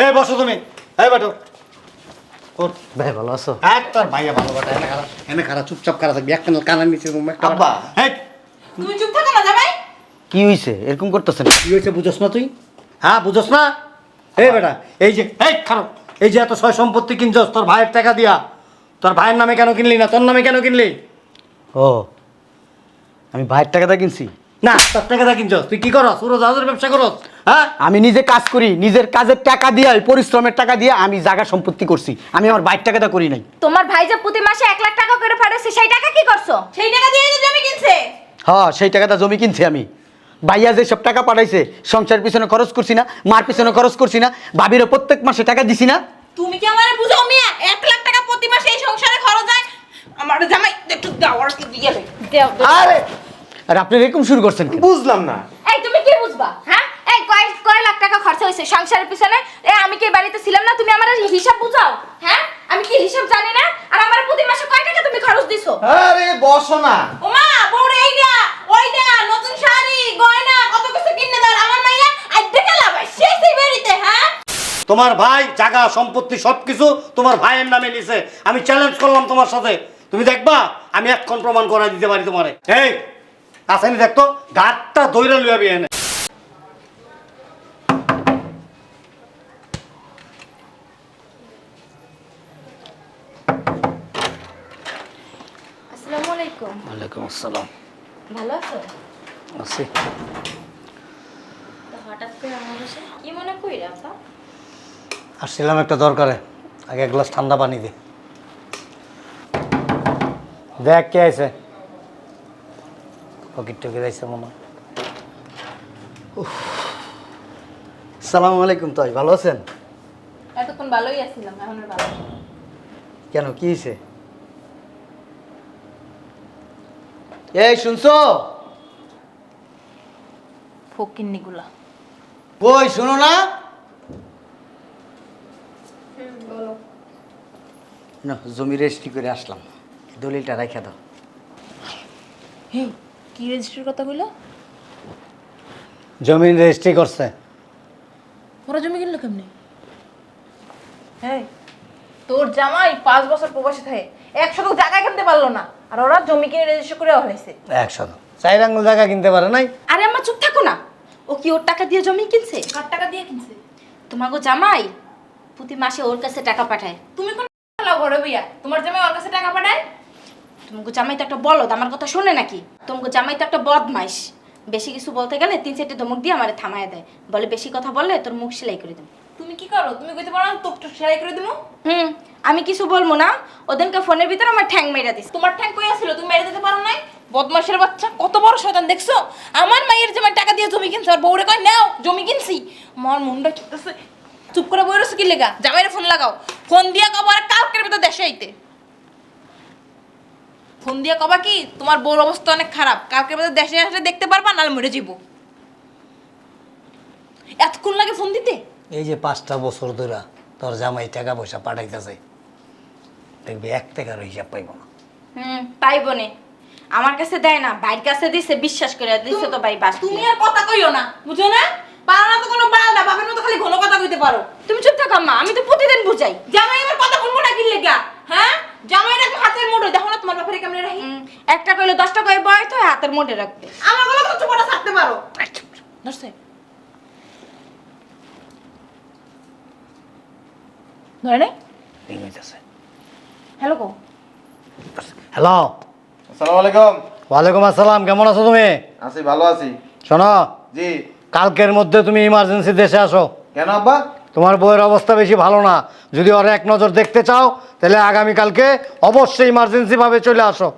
এই বসো তুমি। এই বাটো। ভাই ভালো আছো? তোর ভাইয়া ভালো বাটা। এনে খারাপ এনে খারাপ চুপচাপ খারাপ থাকবি। এক কানাল কানার নিচে রুম একটা আব্বা। তুমি চুপ থাকো না জামাই। কি হইছে? এরকম করতেছেন কি হয়েছে বুঝোস না তুই? হ্যাঁ বুঝোস না? এই বেটা এই যে এই খারাপ এই যে এত সয় সম্পত্তি কিনছস তোর ভাইয়ের টাকা দিয়া। তোর ভাইয়ের নামে কেন কিনলি না? তোর নামে কেন কিনলি? ও আমি ভাইয়ের টাকাটা কিনছি? না তোর টাকা দিয়ে কিনছস। তুই কি করস? পুরো জাহাজের ব্যবসা করস? হ্যাঁ? আমি নিজে কাজ করি নিজের কাজের টাকা দিয়ে পরিশ্রমের টাকা দিয়ে আমি জায়গা সম্পত্তি করছি। আমি আমার বাইর টাকাটা করি নাই। তোমার ভাই যে প্রতি মাসে এক লাখ টাকা করে পাঠাচ্ছে সেই টাকা কি করছ? সেই টাকা দিয়ে তো জমি কিনছে। হ্যাঁ সেই টাকাটা জমি কিনছি আমি। ভাইয়া যে সব টাকা পাঠাইছে সংসারের পিছনে খরচ করছি না মার পিছনে খরচ করছি না ভাবিরও প্রত্যেক মাসে টাকা দিছি না। তুমি কি আমারে বুঝো মিয়া? এক লাখ টাকা প্রতি মাসে এই সংসারে খরচ হয়? আমার জামাই একটু দাও আর কি দিয়ে দে। দেও। আরে আর আপনি এরকম শুরু করছেন কেন? বুঝলাম না। এই তুমি কি বুঝবা হ্যাঁ? এই কয় কয় লাখ টাকা খরচা হয়েছে? সংসারের পিছনে? এ আমি কি বাড়িতে ছিলাম না? তুমি আমার হিসাব বুঝাও। হ্যাঁ? আমি কি হিসাব জানি না? আর আমার প্রতি মাসে কয় টাকা তুমি খরচ দিছো? আরে বসো না। ওমা বউরে এইটা ওইটা নতুন শাড়ি গয়না কত কিছু কিনে দাও আমার মাইয়া বাড়িতে হ্যাঁ? তোমার ভাই জায়গা সম্পত্তি সবকিছু তোমার ভাইয়ের নামে নিছে। আমি চ্যালেঞ্জ করলাম তোমার সাথে। তুমি দেখবা আমি এক্ষণ প্রমাণ করা দিতে পারি তোমারে। এই আসেনি দেখতো গাঁটটা দৈরা লুয়াবি এনে আসসালামু আলাইকুম। ওয়ালাইকুম আসসালাম। ভালো আছো? আছি। তো হঠাৎ করে আমার কাছে কি মনে কইরা আপা? আসছিলাম একটা দরকারে। আগে এক গ্লাস ঠান্ডা পানি দে। দেখ কে আছে পকেট টকেট আছে মনে হয়। সালাম আলাইকুম তাই ভালো আছেন? এতক্ষণ ভালোই আছিলাম এখন আর ভালো কেন কি হয়েছে এই শুনছো? ফকিন্নিগুলা। কই শুনো না? না জমি রেজিস্ট্রি করে আসলাম। দলিলটা রেখে দাও। হে কি রেজিস্ট্রির কথা কইলো? জমিন রেজিস্ট্রি করছে। ওরা জমি কিনলো কেমনে? হ্যাঁ তোর জামাই পাঁচ বছর প্রবাসী থাকে। একশো তো জায়গা কিনতে পারল না। আর ওরা জমি কিনে রেজিস্ট্রি করে হয়েছে একশো চার আঙ্গুল জায়গা কিনতে পারে নাই? আরে আমার চুপ থাকো না। ও কি ওর টাকা দিয়ে জমি কিনছে? কার টাকা দিয়ে কিনছে? তোমাকে জামাই প্রতি মাসে ওর কাছে টাকা পাঠায়। তুমি কোন লাভ ঘরে ভাইয়া তোমার জামাই ওর কাছে টাকা পাঠায়? তোমাকে জামাই তো একটা বলদ আমার কথা শোনে নাকি? তোমাকে জামাই তো একটা বদমাইশ। বেশি কিছু বলতে গেলে তিন চারটে ধমক দিয়ে আমার থামায় দেয়। বলে বেশি কথা বললে তোর মুখ সেলাই করে দেবো। তুমি কি করো? তুমি কইতে পারো না তোপ সেলাই করে দিমু? হুম আমি কিছু বলব না। ওদিনকে ফোনের ভিতরে আমার ঠ্যাং মেরা দিস। তোমার ঠ্যাং কই আসছিল তুমি মেরে দিতে পারো নাই? বদমাশের বাচ্চা কত বড় শয়তান দেখছ? আমার মায়ের জামাই টাকা দিয়ে জমি কিনছে আর বউরে কয় নাও জমি কিনছি। আমার মুন্ডা চিত্তাছে চুপ করে বই রয়েছে কি লেগা? জামাইরে ফোন লাগাও। ফোন দিয়া কবার কালকের ভিতর দেশে আইতে। ফোন দিয়া কবা কি তোমার বউর অবস্থা অনেক খারাপ। কালকের ভিতর দেশে আসলে দেখতে পারবা নাহলে মরে যাব এতক্ষণ লাগে ফোন দিতে? এই যে পাঁচটা বছর ধরে তোর জামাই টাকা পয়সা পাঠাইতেছে দেখবি এক টাকার হিসাব পাইব না। হুম পাইব নে। আমার কাছে দেয় না ভাইয়ের কাছে দিছে বিশ্বাস করে দিছে তো ভাই বাস তুমি আর কথা কইও না বুঝো না? পারো না তো কোনো বাল না বাপের মতো খালি ঘন কথা কইতে পারো। তুমি চুপ থাকো মা আমি তো প্রতিদিন বুঝাই। জামাই আমার কথা শুনব না কি লেগা? হ্যাঁ? জামাই রাখবে হাতের মুঠো দেখো না তোমার বাপের কেমনে রাখি। একটা কইলে দশটা কয়ে বয় তো হাতের মোটে রাখবে। আমার গলা তো চুপটা থাকতে পারো। ধরছে ধরে নাই? হইতেছে হ্যালো কো। হ্যালো আসসালামু আলাইকুম। ওয়ালাইকুম আসসালাম কেমন আছো তুমি? আছি ভালো আছি। শোনো জি। কালকের মধ্যে তুমি ইমার্জেন্সি দেশে আসো। কেন আব্বা? তোমার বইয়ের অবস্থা বেশি ভালো না। যদি ওর এক নজর দেখতে চাও তাহলে আগামীকালকে অবশ্যই ইমার্জেন্সি ভাবে চলে আসো।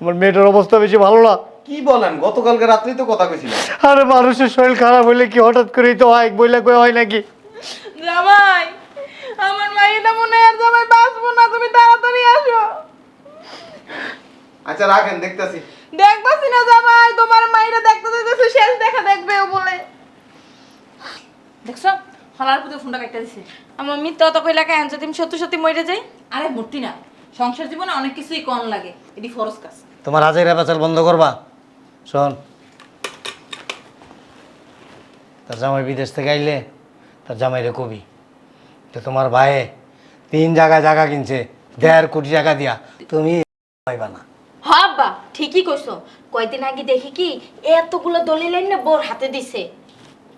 আমার মেয়েটার অবস্থা বেশি ভালো না। কি বলেন? গতকালকে রাত্রেই তো কথা কইছিলেন আরে মানুষের শরীর খারাপ হইলে কি হঠাৎ করেই তো হয়? বইলে কই হয় নাকি? জামাই আমার মাইটা মনে আর জামাই বাঁচবো না তুমি তাড়াতাড়ি আসো। আচ্ছা রাখেন দেখতেছি। না জামাই তোমার মাইটা দেখতে দেখতেছে শেষ দেখা দেখবে ও বলে। দেখছ হলার পুজো ফোনটা কাটতে দিছে। আমার মিথ্যা অত কইলা কেন যদি আমি সত্যি সত্যি মরে যাই। আরে মূর্তি না সংসার জীবনে অনেক কিছুই কম লাগে এটি ফরজ কাজ। তোমার হাজার বেচাল বন্ধ করবা? শোন তার জামাই বিদেশ থেকে আইলে তার জামাইরে কবি তো তোমার ভাইয়ে। তিন জায়গায় জায়গা কিনছে দেড় কোটি টাকা দিয়া। তুমি পাইবা না। হাব্বা ঠিকই কইছো। কয়দিন আগে দেখি কি এতগুলো দলিল না বোর হাতে দিছে।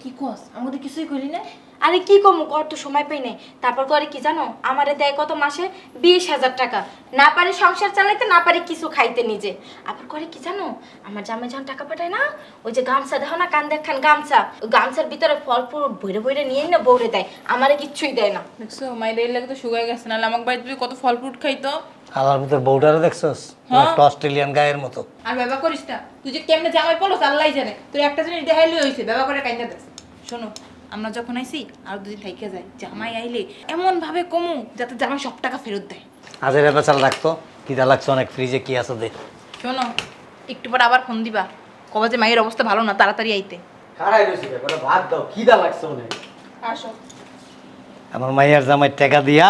কি কস? আমাদের কিছুই করি না আরে কি কমু কর তো সময় পাই নাই। তারপর করে কি জানো? আমারে দেয় কত মাসে? বিশ হাজার টাকা। না পারে সংসার চালাইতে না পারে কিছু খাইতে নিজে। আবার করে কি জানো? আমার জামাই যখন টাকা পাঠায় না ওই যে গামছা দেখো না কান দেখান গামছা? ওই গামছার ভিতরে ফল ফুল বইরে বইরে নিয়েই না বৌরে দেয়। আমারে কিচ্ছুই দেয় না। দেখছ এই লাগে তো শুকায় গেছে নাহলে আমার বাড়িতে তুই কত ফল ফ্রুট খাইতো? আমার ভিতরে বউটারও দেখছস? হ্যাঁ। একটা অস্ট্রেলিয়ান গায়ের মতো। আর ব্যবহার করিস না। তুই যে কেমনে জামাই পলো আল্লাহ জানে। তুই একটা জিনিস দেখাইলে হয়েছে ব্যবহার করে কাইন্দা দেস শোনো আমরা যখন আইছি আর দুদিন থাইকে যাই জামাই আইলে এমন ভাবে কমু যাতে জামাই সব টাকা ফেরত দেয়। আজের বেচাল রাখতো কিদা লাগছে অনেক ফ্রিজে কি আছে দেখ শোনো একটু পর আবার ফোন দিবা কবে যে মায়ের অবস্থা ভালো না তাড়াতাড়ি আইতে। খারাই রয়েছি ভাত দাও খিদা লাগছে অনেক। আসো। আমার মাইয়ার জামাই টাকা দিয়া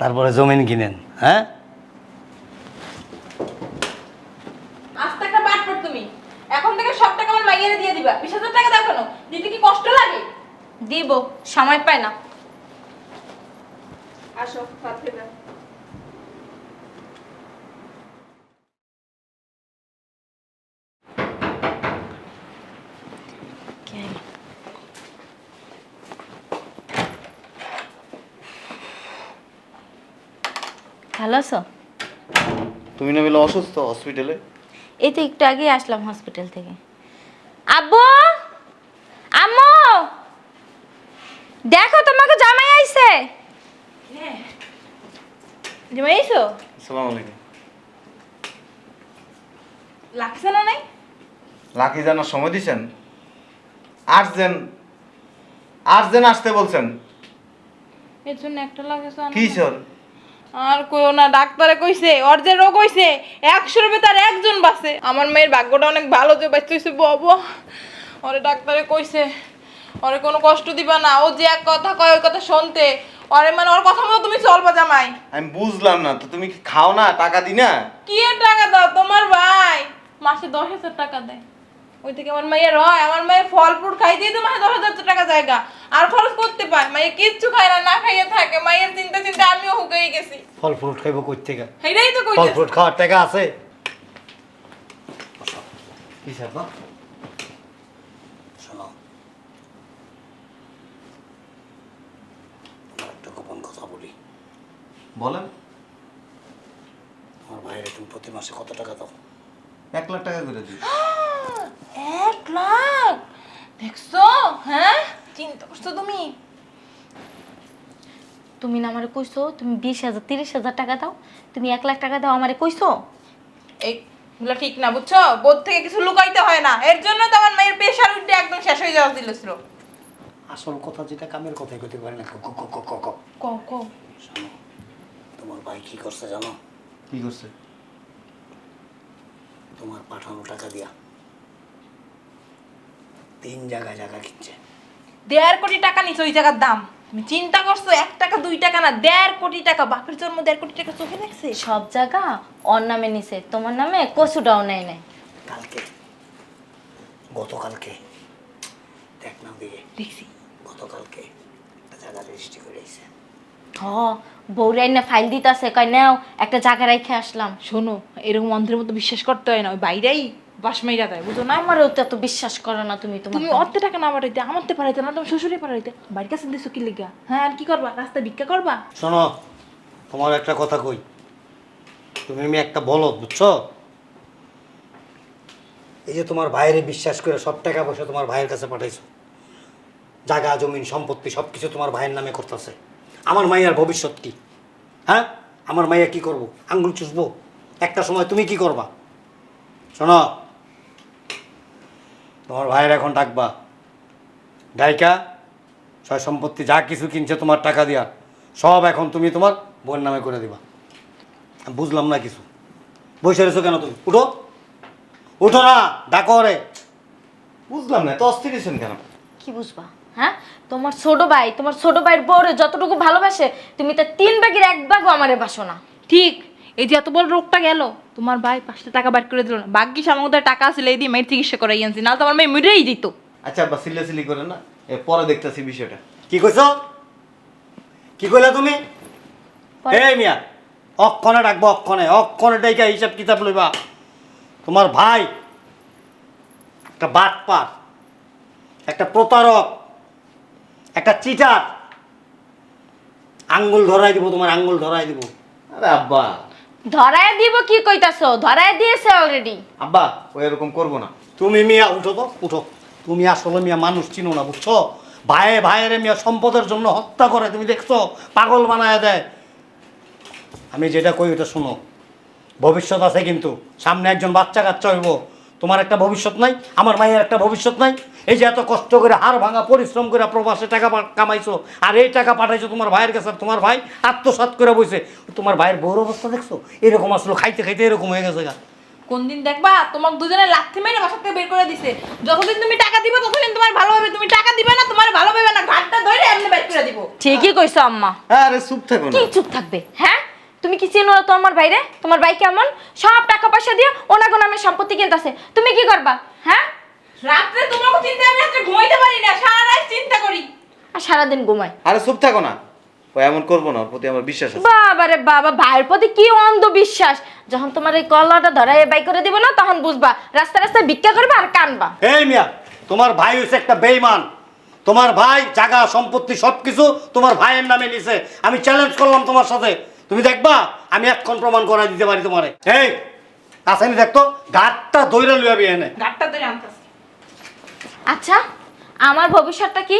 তারপরে জমিন কিনেন হ্যাঁ? আস্তে একটা বাট পড় তুমি। এখন থেকে সব টাকা আমার মাইয়ারে দিয়ে দিবা। বিশ হাজার টাকা দেখানো দিতে কি কষ্ট লাগে? দিব সময় পায় না। আসো ভাত খেতে ভালো আছো? তুমি না বলে অসুস্থ হসপিটালে এই তো একটু আগে আসলাম হসপিটাল থেকে। আব্বু আম্মু দেখো তোমাকে জামাই আইছে এসো আসসালামু আলাইকুম। লাগছে না নাই? লাকি জানার সময় দিছেন। আর্জেন্ট আর্জেন্ট আসতে বলছেন। এর জন্য একটা লাগেছে কি স্যার আর কইও না ডাক্তারে কইছে ওর যে রোগ হইছে একশোর ভেতর একজন বাঁচে। আমার মেয়ের ভাগ্যটা অনেক ভালো যে বাঁচতে হইছে বাবা। ওরে ডাক্তারে কইছে ওরে কোনো কষ্ট দিবা না। ও যে এক কথা কয় ওই কথা শুনতে। ওরে মানে ওর কথা মতো তুমি চলবা জামাই। আমি বুঝলাম না তো তুমি কি খাও না টাকা দি না? কি এর টাকা দাও? তোমার ভাই। মাসে দশ হাজার টাকা দেয়। ওই থেকে আমার মাইয়ের হয় আমার মায়ের ফল ফ্রুট খাই দিয়ে তো মাসে দশ হাজার টাকা জায়গা। আর খরচ করতে পায়। মাইয়ে কিচ্ছু খায় না না খাইয়ে থাকে। মায়ের চিন্তা চিন্তা আমিও হুকেই গেছি। ফল ফ্রুট খাইব কই থেকে? এটাই তো কই ফল ফ্রুট খাওয়ার টাকা আছে। কি স্যার বা শোনো তোমার একটা গোপন কথা বলি বলেন। আমার ভাইয়ের তুমি প্রতি মাসে কত টাকা দাও? এক লাখ টাকা করে দিই। এক লাখ? দেখছ? হ্যাঁ? চিন্তা করছ তুমি? তুমি না আমারে কইছো তুমি বিশ হাজার তিরিশ হাজার টাকা দাও। তুমি এক লাখ টাকা দাও আমারে কইছো? এইগুলো ঠিক না বুঝছ? বোধ থেকে কিছু লুকাইতে হয় না। এর জন্য তো আমার মায়ের প্রেশার উঠে একদম শেষ হয়ে যাওয়া দিল আসল কথা যেটা কামের কথাই কইতে পারে না। ক ক ক ক ক। ক ক। ভাই কি করছে জানো? কি করছে? তোমার পাঠানো টাকা দিয়া তিন জায়গায় জায়গা কিনছে। দেড় কোটি টাকা নিচ্ছে ওই জায়গার দাম। তুমি চিন্তা করছ এক টাকা দুই টাকা না দেড় কোটি টাকা বাপের জন্ম দেড় কোটি টাকা চোখে দেখছে? সব জায়গা ওর নামে নিছে তোমার নামে কচুটাও নেয় নাই। কালকে গতকালকে দেখ না দিয়ে দেখছি গতকালকে একটা জায়গা রেজিস্ট্রি করে এসে হ বউরাই না ফাইল দিতাছে কয় নাও একটা জায়গা রেখে আসলাম। শোনো এরকম অন্ধের মতো বিশ্বাস করতে হয় না ওই বাইরেই বাসমাইরা দেয় বুঝো না? আমারও তো এত বিশ্বাস করো না তুমি তোমার তুমি অর্ধে টাকা না পাঠাইতে আমার তো পাঠাইতে না তোমার শ্বশুরে পাঠাইতে। বাড়ির কাছে দিছো কি লেগা? হ্যাঁ আর কি করবা? রাস্তায় ভিক্ষা করবা? শোনো তোমার একটা কথা কই। তুমি আমি একটা বলো বুঝছ? এই যে তোমার ভাইয়ের বিশ্বাস করে সব টাকা পয়সা তোমার ভাইয়ের কাছে পাঠাইছো। জায়গা জমিন সম্পত্তি সব কিছু তোমার ভাইয়ের নামে করতেছে। আমার মাইয়ার ভবিষ্যৎ কি? হ্যাঁ? আমার মাইয়া কি করব? আঙ্গুল চুষবো? একটা সময় তুমি কি করবা? শোনো। তোমার ভাইয়ের এখন ডাকবা। ডাইকা সয় সম্পত্তি যা কিছু কিনছে তোমার টাকা দিয়া সব এখন তুমি তোমার বোনের নামে করে দিবা। বুঝলাম না কিছু। বসে রেছো কেন তুমি? উঠো। উঠো না ডাকো রে বুঝলাম না তো অস্থির কেন? কি বুঝবা? হ্যাঁ? তোমার ছোট ভাই তোমার ছোট ভাইয়ের বউরে যতটুকু ভালোবাসে তুমি তার তিন ভাগের এক ভাগও আমারে বাসো না। ঠিক এই যে এত বড় রোগটা গেল তোমার ভাই পাঁচটা টাকা বার করে দিল না। বাকি সামগ্রী টাকা আছে এই দিয়ে মেয়ের চিকিৎসা করাই আনছি নাহলে তোমার মেয়ে মরেই দিত আচ্ছা আব্বা সিলে সিলি করে না এ পরে দেখতেছি বিষয়টা। কি কইছ? কি কইলা তুমি? এই মিয়া অক্ষণে ডাকবো অক্ষণে অক্ষণে ডাইকা হিসাব কিতাব লইবা। তোমার ভাই একটা বাটপার একটা প্রতারক একটা চিটার আঙ্গুল ধরাই দিব তোমার আঙ্গুল ধরাই দিব। আরে আব্বা। ধরায় দিব কি কইতাছো? ধরায় দিয়েছে অলরেডি আব্বা ও এরকম করব না। তুমি মিয়া উঠো তো উঠো। তুমি আসলে মিয়া মানুষ চিনো না বুঝছ? ভাইয়ে ভাইয়ের মিয়া সম্পদের জন্য হত্যা করে তুমি দেখছ? পাগল বানায় দেয়। আমি যেটা কই ওটা শোনো। ভবিষ্যৎ আছে কিন্তু সামনে একজন বাচ্চা কাচ্চা হইব। তোমার একটা ভবিষ্যৎ নাই আমার মায়ের একটা ভবিষ্যৎ নাই। এই যে এত কষ্ট করে হাড় ভাঙা পরিশ্রম করে প্রবাসে টাকা কামাইছো আর এই টাকা পাঠাইছো তোমার ভাইয়ের কাছে তোমার ভাই আত্মসাৎ করে বইছে। তোমার ভাইয়ের বউর অবস্থা দেখছ? এরকম আসলো খাইতে খাইতে এরকম হয়ে গেছে গা। কোন দিন দেখবা তোমার দুজনে লাথি মেরে বাসা থেকে বের করে দিছে। যতদিন তুমি টাকা দিবে ততদিন তোমার ভালো হবে। তুমি টাকা দিবে না তোমার ভালো হবে না ঘাটটা ধরে এমনি বের করে দিব। ঠিকই কইছো আম্মা। আরে চুপ থাকো না। কি চুপ থাকবে হ্যাঁ? তুমি কি চেনো না তোমার বাইরে তোমার ভাই কেমন? সব টাকা পয়সা দিয়ে ওনাগো নামে সম্পত্তি কিনতেছে। তুমি কি করবা? হ্যাঁ? রাত্রে তোমাকে চিন্তা আমি রাত্রে ঘুমাইতে পারি না সারা রাত চিন্তা করি। আর সারাদিন ঘুমায়। আরে চুপ থাকো না। ও এমন করব না ওর প্রতি আমার বিশ্বাস আছে। বাবা রে বাবা ভাইয়ের প্রতি কি অন্ধবিশ্বাস? যখন তোমার এই কলাটা ধরাই বাই করে দিব না তখন বুঝবা রাস্তা রাস্তায় ভিক্ষা করবা আর কানবা। এই মিয়া তোমার ভাই হচ্ছে একটা বেইমান তোমার ভাই জায়গা সম্পত্তি সবকিছু তোমার ভাইয়ের নামে নিছে। আমি চ্যালেঞ্জ করলাম তোমার সাথে। তুমি দেখবা আমি এক্ষণ প্রমাণ করা দিতে পারি তোমারে। এই আসেনি দেখতো গাঁটটা দৈরা লুয়াবি এনে। ঘাটটা ধরে আনতেছে। আচ্ছা আমার ভবিষ্যৎটা কি?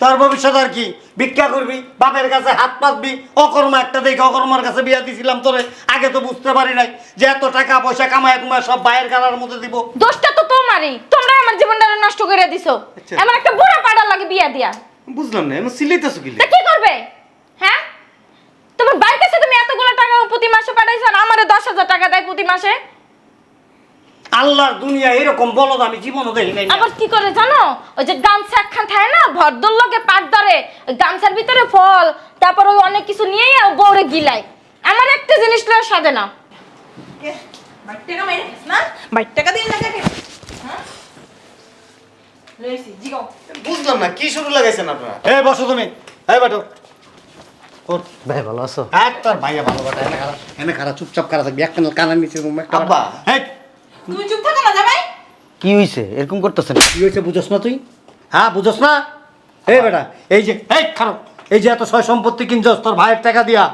তার ভবিষ্যৎ আর কি? ভিক্ষা করবি বাপের কাছে হাত পাতবি অকর্মা একটা দেখে অকর্মার কাছে বিয়া দিছিলাম তোরে। আগে তো বুঝতে পারি নাই যে এত টাকা পয়সা কামায় কুমায় সব বাইরের গালার মধ্যে দিব। দোষটা তো তোমারই। তোমরা আমার জীবনটা নষ্ট করে দিছো। আচ্ছা। এমন একটা বুড়া পাড়া লাগে বিয়া দিয়া। বুঝলাম না এমন সিলেইতেছো কি তা কি করবে? হ্যাঁ তোমার বাইর কাছে তুমি এতগুলো টাকা আর আমারে দশ হাজার টাকা দেয় প্রতি মাসে? আল্লাহর দুনিয়া এরকম বলদ আমি জীবনও দেখি নাই আবার কি করে জানো? ওই যে গামছা একখান থাকে না ভরদর লোকে পাট ধরে ওই গামছার ভিতরে ফল তারপর ওই অনেক কিছু নিয়ে বউরে গিলায়। আমার একটা জিনিস লয় সাজে না। হ্যাঁ? বুঝলাম না কি শুরু লাগাইছেন আপনারা? এই বসো তুমি। এই বাটো। ভাই ভালো আছো? এক তোর ভাইয়া ভালো কথা এনে খারাপ এনে খারাপ চুপচাপ খারাপ থাকবি। একটা কানের নিচে রুম। একটা আব্বা। এই তুমি চুপ থাকো না জামাই। কি হইছে? এরকম করতেছেন কি হয়েছে বুঝোস না তুই? হ্যাঁ বুঝোস না? এই বেটা এই যে এই খারাপ এই যে এত সয় সম্পত্তি কিনছস তোর ভাইয়ের টাকা দিয়া।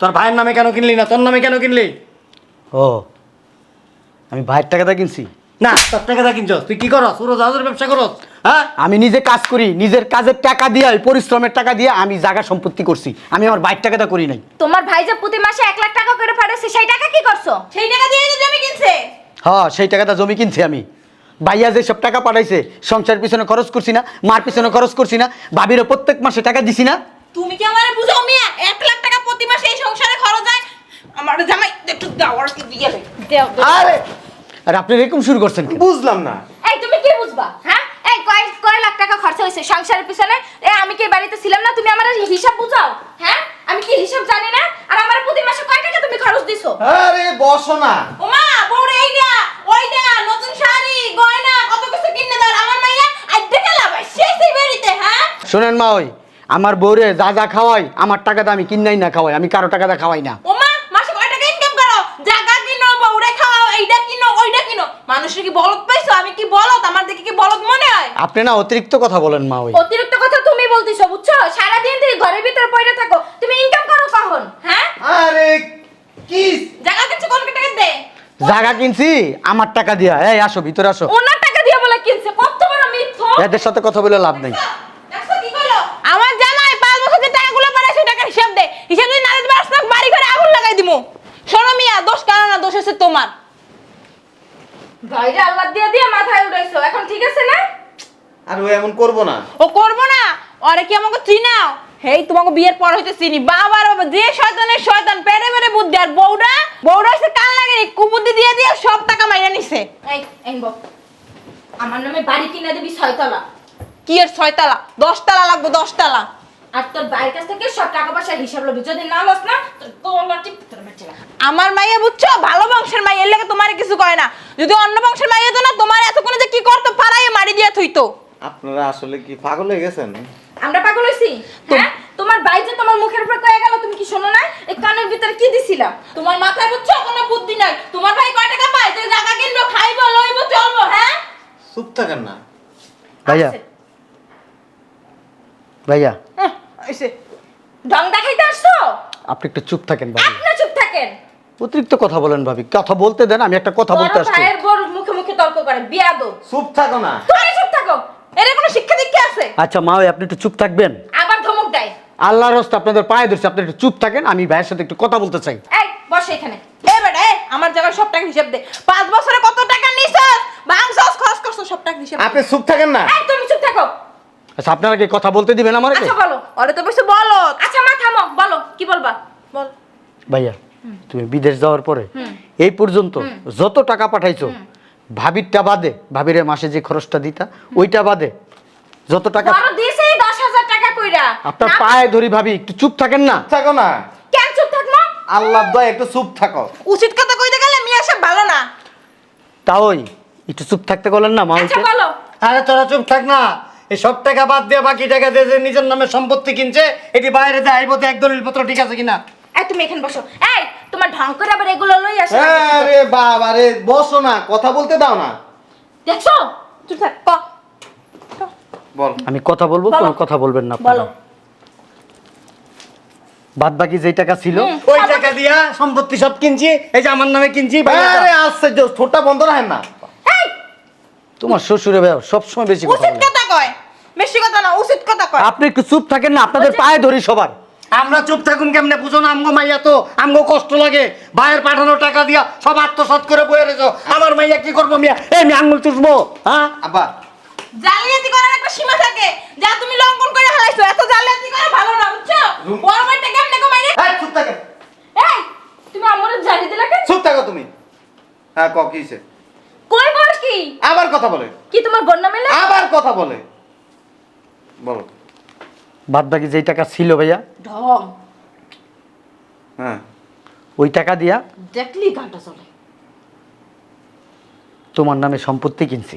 তোর ভাইয়ের নামে কেন কিনলি না? তোর নামে কেন কিনলি? ও আমি ভাইয়ের টাকাটা কিনছি। না তোর টাকাটা দিয়ে কিনছস। তুই কি করস? পুরো জাহাজের ব্যবসা করস? হ্যাঁ? আমি নিজে কাজ করি নিজের কাজের টাকা দিয়ে পরিশ্রমের টাকা দিয়ে আমি জায়গা সম্পত্তি করছি। আমি আমার ভাইয়ের টাকাটা করি নাই। তোমার ভাই যে প্রতি মাসে এক লাখ টাকা করে পাঠাচ্ছে সেই টাকা কি করছ? সেই টাকা দিয়ে তো জমি কিনছে। হ্যাঁ সেই টাকাটা জমি কিনছি আমি। ভাইয়া যে সব টাকা পাঠাইছে সংসার পিছনে খরচ করছি না মার পিছনে খরচ করছি না ভাবিরও প্রত্যেক মাসে টাকা দিছি না। তুমি কি আমারে বুঝো মিয়া? এক লাখ টাকা প্রতি মাসে এই সংসারে খরচ হয়? আমার জামাই একটু দাওয়ার কি দিয়ে। দেও দেও। আরে আর আপনি এরকম শুরু করছেন কেন? বুঝলাম না। এই তুমি কি বুঝবা হ্যাঁ? এই কয় কয় লাখ টাকা খরচা হয়েছে সংসারের পিছনে? এ আমি কি এই বাড়িতে ছিলাম না? তুমি আমার হিসাব বুঝাও হ্যাঁ? আমি কি হিসাব জানি না? আর আমার প্রতি মাসে কয় টাকা তুমি খরচ দিছো? আরে বসো না। ওমা বউরে এইটা ওইটা নতুন শাড়ি গয়না কত কিছু কিনে দাও আমার মাইয়া আইতে গেলা ভাই সেই সেই বেরিতে হ্যাঁ? শোনেন মা ওই আমার বউরে যা যা খাওয়াই আমার টাকাটা আমি কিনাই না খাওয়াই আমি কারও টাকাটা খাওয়াই না। ওমা মাসে কয় টাকা ইনকাম করো জায়গা কিনো বউরে খাওয়াও এইটা কিনো ওইটা কিনো মানুষের কি বলদ পাইছো আমি কি বলদ আমার দেখে কি বলদ মনে হয় আপনি না অতিরিক্ত কথা বলেন মা ওই। অতিরিক্ত কথা তুমি বলতিছো বুঝছ? সারাদিন তুমি ঘরের ভিতরে পড়ে থাকো। তুমি ইনকাম করো কখন? হ্যাঁ? আরে কি? জায়গা কিনছে কোন টাকা দে? জায়গা কিনছি? আমার টাকা দিয়া। এই আসো ভিতরে আসো। ওনার টাকা দিয়ে বলে কিনছে। কত বড় মিথ্যা? এদের সাথে কথা বলে লাভ নেই। দেখছ কি কইলো আমার জামাই পাঁচ বছর যে টাকাগুলো পাঠাইছে টাকার হিসাব দে। হিসাব যদি না দিতে পারছ না বাড়ি ঘরে আগুন লাগাই দিমু। শোনো মিয়া দোষ কারণ না দোষ হচ্ছে তোমার। ভাইরে আল্লাহ দিয়ে দিয়ে মাথায় উঠাইছো। এখন ঠিক আছে না? আর ও এমন করব না। ও করব না? ওরে কি আমাকে চিনাও? হেই তোমাকে বিয়ের পর হইতে চিনি। বাবার বাবা যে শয়তানের শয়তান পেরে পেরে বুদ্ধি। আর বউরা বউরা হচ্ছে কান লাগেনি কুবুদ্ধি দিয়ে দিয়ে সব টাকা মাইরা নিছে। এই এই আমার নামে বাড়ি কিনে দিবি ছয়তলা। কি এর ছয়তলা? দশতলা লাগবে দশতলা। আর তোর বাড়ির কাছ থেকে সব টাকা পয়সার হিসাব লবি। যদি না লস না তো তোর লাঠি তোর বেঁচে আমার মাইয়া বুঝছ? ভালো বংশের মাইয়া এর লাগে তোমার কিছু করে না। যদি অন্য বংশের মাইয়া তো না তোমার এত এতক্ষণে যে কি করতো পাড়াইয়ে মারি দিয়ে থইতো। আপনারা আসলে কি পাগল হয়ে গেছেন? আমরা পাগল হইছি হ্যাঁ? তোমার ভাই যে তোমার মুখের উপর কয়ে গেল তুমি কি শোনো না এই কানের ভিতরে কি দিছিলা? তোমার মাথায় বুঝছ? কোনো বুদ্ধি নাই। তোমার ভাই কয় টাকা পায়? যে জায়গা কিনবো খাইবো লইবো চলবো হ্যাঁ? চুপ থাকেন না। ভাইয়া। ভাইয়া। হ্যাঁ, এসে ঢং দেখাইতে আসছো? আপনি একটু চুপ থাকেন ভাবি। আপনি চুপ থাকেন। অতিরিক্ত কথা বলেন ভাবি। কথা বলতে দেন আমি একটা কথা বলতে আসছি। ভাইয়ের বড় মুখে মুখে তর্ক করে বিয়াদো চুপ থাকো না। তুমি চুপ থাকো। এর কোনো শিক্ষা দীক্ষা আছে? আচ্ছা মা ওই আপনি একটু চুপ থাকবেন। আবার ধমক দেয়। আল্লাহর রাস্তা আপনাদের পায়ে ধরছে আপনি একটু চুপ থাকেন আমি ভাইয়ের সাথে একটু কথা বলতে চাই। এই বসে এখানে। এ বেটা এ আমার জায়গায় সব টাকা হিসাব দে। পাঁচ বছরে কত টাকা নিছস? খরচ করছস সব টাকা হিসাব দে। আপনি চুপ থাকেন না। এই তুমি চুপ থাকো। আচ্ছা আপনারা কি কথা বলতে দিবেন আমাকে আচ্ছা বলো। ওরে তো বসে বলো। আচ্ছা মা থামো বলো কি বলবা? বল। ভাইয়া তুমি বিদেশ যাওয়ার পরে এই পর্যন্ত যত টাকা পাঠাইছো ভাবিরটা বাদে ভাবিরে মাসে যে খরচটা দিতা ওইটা বাদে। যত টাকা বড় দশ হাজার টাকা কইরা। আপনার পায়ে ধরি ভাবি একটু চুপ থাকেন না। থাকো না। কেন চুপ থাকব? আল্লাহ দয় একটু চুপ থাকো। উচিত কথা কইতে গেলে মিয়া সব ভালো না। তাওই একটু চুপ থাকতে বলেন না মা আচ্ছা বলো। আরে তোরা চুপ থাক না। এই সব টাকা বাদ দিয়ে বাকি টাকা দিয়ে যে নিজের নামে সম্পত্তি কিনছে এটি বাইরে যায় আইবো তো এক দলিল পত্র ঠিক আছে কিনা? এই তুমি এখানে বসো। এই তোমার ঢং করে আবার এগুলো লই আসো। আরে বাবা রে বসো না কথা বলতে দাও না। দেখছ? চুপ থাক ক। বল। আমি কথা বলব বলো। কোনো কথা বলবেন না বলো। বাদ বাকি যেই টাকা ছিল ওই টাকা দিয়া সম্পত্তি সব কিনছি এই যে আমার নামে কিনছি বাইরে আরে যা। আশ্চর্য ছোটটা বন্ধ রাখেন না। এই! তোমার শ্বশুরে ভাই সবসময় বেশি কথা উচিত কথা কয়। বেশি কথা না উচিত কথা কয়। আপনি একটু চুপ থাকেন না আপনাদের পায়ে ধরি সবার। আমরা চুপ থাকুন কেমনে? বুঝো না আমগো মাইয়া তো আমগো কষ্ট লাগে। বাইরের পাঠানো টাকা দিয়া সব আত্মসাৎ করে বয়ে রেছো। আমার মাইয়া কি করব মিয়া? এই আমি আঙ্গুল চুষবো হ্যাঁ? আব্বা। জালিয়াতি করার একটা সীমা থাকে। যা তুমি লঙ্ঘন করে হালাইছো এত জালিয়াতি করা ভালো না বুঝছ? বড় ভাইটা কেমনে কমাই রে? এই চুপ থাকেন। এই তুমি আমার জানি দিলা কেন? চুপ থাকো তুমি। হ্যাঁ ক কি হইছে? কই বল কি? আবার কথা বলে। কি তোমার গন্না মেলে? আবার কথা বলে। বলো। বাদ বাকি যেই টাকা ছিল ভাইয়া ঢং হ্যাঁ। ওই টাকা দিয়া দেখলি গানটা চলে। তোমার নামে সম্পত্তি কিনছি।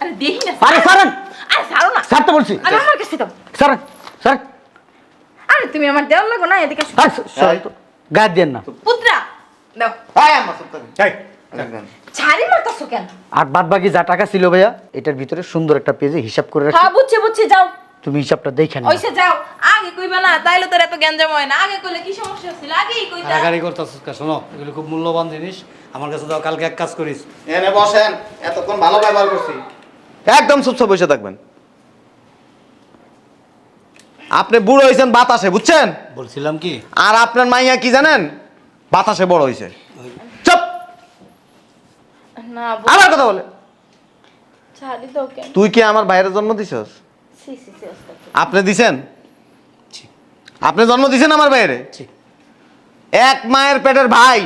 আরে দেখি না। আরে সারেন! আরে ছাড়ো না। ছাড়তে বলছি। আরে আমার কাছে দাও সারেন সারেন। আরে তুমি আমার দেওয়ার লাগো না এদিকে আসো। গায়ে দেন না। পুত্রা দাও। হ্যাঁ আম্মা চুপ এই। ছাড়ি মারতাছো কেন? আর বাদ বাকি যা টাকা ছিল ভাইয়া এটার ভিতরে সুন্দর একটা পেজে হিসাব করে রাখছি হ্যাঁ বুঝছি বুঝছি যাও। তুমি হিসাবটা দেখে নাও। ওইসে যাও। আগে কইবা না তাইলে তোর এত গ্যাঞ্জাম হয় না। আগে কইলে কি সমস্যা ছিল? আগেই কইতা। করতেছিস কা, শোনো এগুলো খুব মূল্যবান জিনিস। আমার কাছে দাও কালকে এক কাজ করিস। এনে বসেন এতক্ষণ ভালো ব্যবহার করছি। একদম চুপচাপ বসে থাকবেন। আপনি বুড়ো হয়েছেন বাতাসে বুঝছেন? বলছিলাম কি? আর আপনার মাইয়া কি জানেন? বাতাসে বড় হয়েছে না আবার কথা বলে। ছাড়ি দাও কেন তুই কি আমার বাইরে জন্ম দিছস? সি সি সি আস্তে। আপনি দিছেন? আপনি জন্ম দিছেন আমার বাইরে? এক মায়ের পেটের ভাই।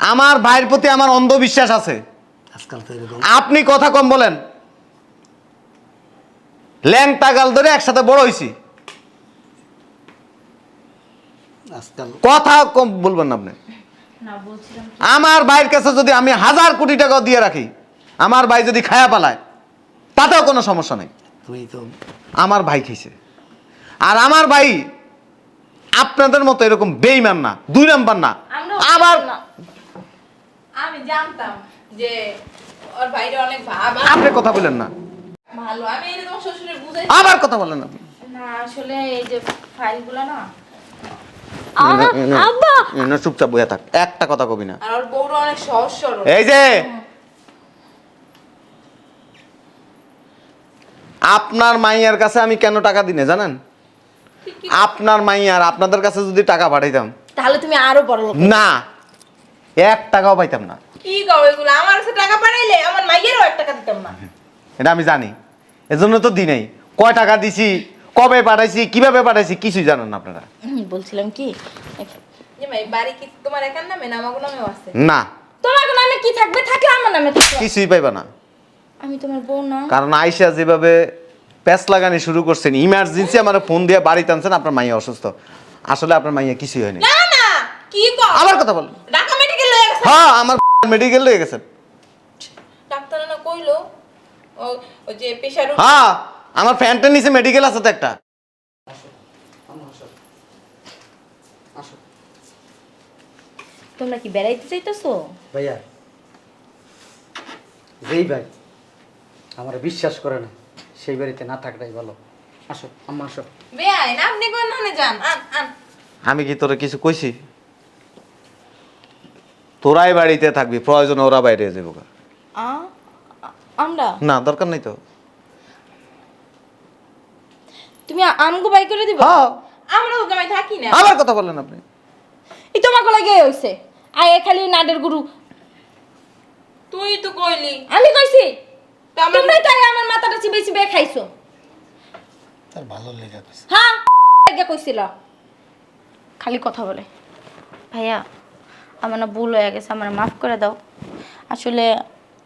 আমার ভাইয়ের প্রতি আমার অন্ধবিশ্বাস আছে। আজকাল তো এরকম। আপনি কথা কম বলেন। ল্যাংটা গাল ধরে একসাথে বড় হয়েছি আজকাল কথা কম বলবেন না আপনি। আমার ভাইয়ের কাছে যদি আমি হাজার কোটি টাকা দিয়ে রাখি আমার ভাই যদি খায়া পালায় তাতেও কোনো সমস্যা নেই। তুমি তো আমার ভাই খেয়েছে। আর আমার ভাই আপনাদের মতো এরকম বেইমান না দুই নাম্বার না। আবার আমি জানতাম যে ওর বাইরে অনেক ভাব। আপনি কথা বলেন না। ভালো আমি এটা তোমার শ্বশুরের বুঝাই আবার কথা বলেন আপনি। না আসলে এই যে ফাইলগুলো না আব্বা! চুপচাপ বইয়া থাক। একটা কথা কবি না। আর ওর বউরা অনেক সহজ সরল। এই যে! আপনার মাইয়ার কাছে আমি কেন টাকা দিনে জানেন? আপনার মাইয়ার আপনাদের কাছে যদি টাকা পাঠাইতাম। তাহলে তুমি আরও বড় লোক না এক টাকাও পাইতাম না। কি গাও এগুলো? আমার কাছে টাকা পাঠাইলে আমার মাইয়েরও এক টাকা দিতাম না। এটা আমি জানি। এজন্য তো দিই নাই কয় টাকা দিছি? কবে পাঠাইছি কীভাবে পাঠাইছি কিছুই জানেন না আপনারা। বলছিলাম কি? যে বাড়ি কি তোমার একার নামে না আমার নামেও আছে? না। তোমার নামে কি থাকবে? থাকলে আমার নামে কিছুই পাইবা না। আমি তোমার বউ না। কারণ আয়সা যেভাবে প্যাচ লাগানি শুরু করছেন ইমার্জেন্সি আমার ফোন দিয়ে বাড়িতে আনছেন আপনার মাইয়া অসুস্থ। আসলে আপনার মাইয়া কিছুই হয়নি। না না কি কও? আবার কথা বল। ঢাকা মেডিকেল লয়ে গেছে? হ্যাঁ আমার মেডিকেল লয়ে গেছেন কইলো ও- যে হ্যাঁ। আমার ফ্যানটার নিচে মেডিকেল আছে তো একটা। তোমরা কি বেড়াইতে চাইতেছো ভাইয়া যেই ভাই আমার বিশ্বাস করে না সেই বাড়িতে না থাকাটাই ভালো। আসো আম্মা আসো। আপনি কোন ধরনের যান? আন আন। আমি কি তোরে কিছু কইছি? তোরাই বাড়িতে থাকবি প্রয়োজন ওরা বাইরে যাব। আমরা? না দরকার নাই তো। তুমি আমগো বাই করে দিবা? হ্যাঁ। আমরা তো থাকি না। আবার কথা বলেন আপনি। এই তোমাকে লাগে হইছে। আয় খালি নাডের গুরু। তুই তো কইলি। আমি কইছি? তো তোমরাই তাই আমার মাথাটা চিবে চিবে খাইছো। তার ভালো লেগে গেছে হ্যাঁ আগে কইছিল। খালি কথা বলে। ভাইয়া আমার না ভুল হয়ে গেছে আমার মাফ করে দাও। আসলে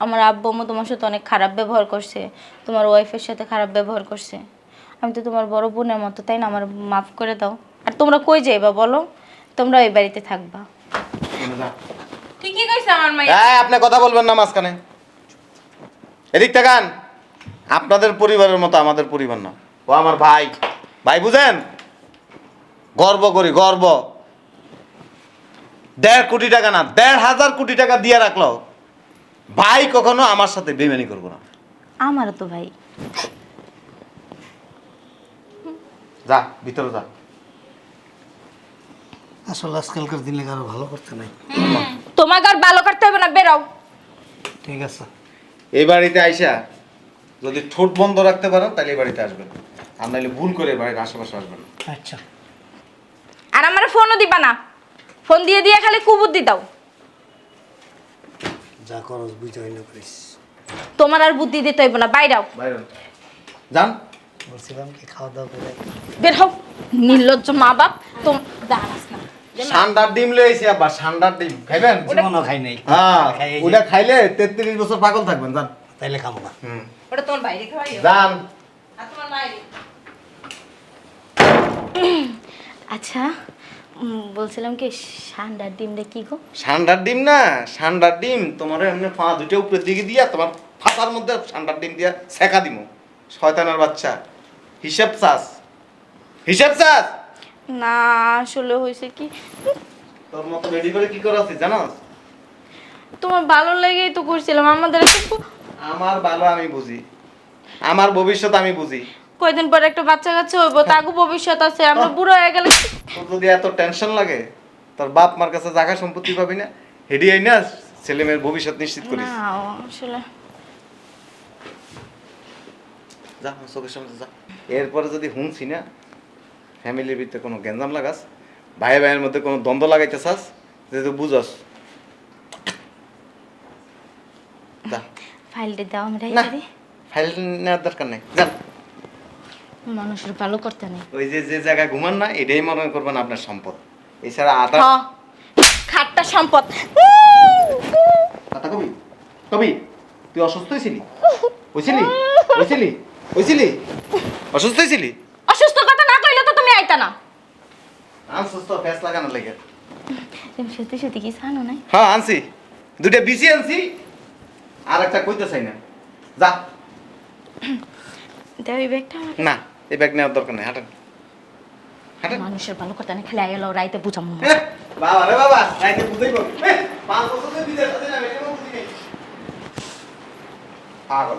আমার আব্বু আম্মু তোমার সাথে অনেক খারাপ ব্যবহার করছে। তোমার ওয়াইফের সাথে খারাপ ব্যবহার করছে। আমি তো তোমার বড় বোনের মতো তাই না? আমার মাফ করে দাও। আর তোমরা কই যাইবা বলো? তোমরা ওই বাড়িতে থাকবা। ঠিকই কইছে আমার মাই এই, আপনি কথা বলবেন না মাঝখানে। এদিক তাকান। আপনাদের পরিবারের মতো আমাদের পরিবার না। ও আমার ভাই। ভাই বুঝেন? গর্ব করি গর্ব। দেড় কোটি টাকা না দেড় হাজার কোটি টাকা দিয়ে রাখল ভাই কখনো আমার সাথে বেমানি করব না। আমারও তো ভাই। যা ভিতরে যা। আসলে আজকালকার দিনে কারও ভালো করতে নাই। তোমাকে আর ভালো করতে হবে না বেরাও ঠিক আছে। এই বাড়িতে আইসা যদি ঠোঁট বন্ধ রাখতে পারেন তাহলে এই বাড়িতে আসবেন। আর নাহলে ভুল করে বাড়ির আশেপাশে আসবেন না। আচ্ছা। আর আমার ফোনও দিবা না। ফোন দিয়ে দিয়ে খালি কুবুদ্ধি দাও। যা করস বুঝাই না করিস। তোমার আর বুদ্ধি দিতে হইব না বাইরাও বাইরে যান। বলছিলাম কি খাওয়া দাওয়া করে? বের হও। নির্লজ্জ মা বাপ তোম দাঁড়াস না। ঠান্ডার ডিম লইছি আবার ঠান্ডার ডিম। খাইবেন? জীবনও খাই নাই। হ্যাঁ খাই এই যে- ওটা খাইলে তেত্রিশ বছর পাগল থাকবেন যান। তাইলে খাব না। হুম। ওটা তোমার বাইরে খাওয়াইও যান। আর তোমার মায়ের আচ্ছা বলছিলাম কি সান্ডার ডিমটা কি গো? ঠান্ডার ডিম না ঠান্ডার ডিম তোমার এমনি পা দুটো উপরের দিকে দিয়া তোমার ফাটার মধ্যে ঠান্ডার ডিম দিয়া সেকা দিমু। শয়তানের বাচ্চা। হিসাব চাস। হিসাব চাস? না আসলে হয়েছে কি? তোর মতো রেডি করে কি করা আছে জানোস? তোমার ভালো লেগেই তো করছিলাম আমাদের একটু আমার ভালো আমি বুঝি। আমার ভবিষ্যৎ আমি বুঝি। কয়দিন পরে একটা বাচ্চা কাচ্চা হইব তাগু ভবিষ্যৎ আছে আমরা বুড়ো হয়ে গেলে তোর যদি এত টেনশন লাগে তোর বাপ মার কাছে জায়গা সম্পত্তি পাবি না হেডি আই না ছেলে মেয়ের ভবিষ্যৎ নিশ্চিত করিস। না আসলে যা চোখের সামনে যা। এরপরে যদি হুঁছি না ফ্যামিলির ভিতরে কোনো গ্যাঞ্জাম লাগাস ভাই ভাইয়ের মধ্যে কোনো দ্বন্দ্ব লাগাইতে চাস যেহেতু বুঝস। ফাইলটা দাও ফাইল নেওয়ার দরকার নেই। যা। মানুষের ভালো করতে নেই। ওই যে যে জায়গায় ঘুমান না এটাই মনে করবেন আপনার সম্পদ। এছাড়া আদা খাট্টা সম্পদ। কথা কবি কবি তুই অসুস্থ হয়েছিলি? হয়েছিলি? হয়েছিলি? হয়েছিলি অসুস্থ হয়েছিলি অসুস্থ কথা না কইলে তো তুমি আইতা না। অসুস্থ ফ্যাস লাগানোর লেগে। তুমি সত্যি সত্যি কি জানো নাই? হ্যাঁ আনছি। দুইটা বিসি আনছি। আর একটা কইতে চাই না। যা। দেও এই ব্যাগটা আমাকে না এই ব্যাগ নেওয়ার দরকার নেই হাঁটেন। হাঁটেন। মানুষের ভালো করতে নেই খেলে আইলো রাইতে বুঝাম। বাবা রে বাবা রাইতে বুঝাইব। পাঁচ বছর বিদেশ আছে না, পাগল।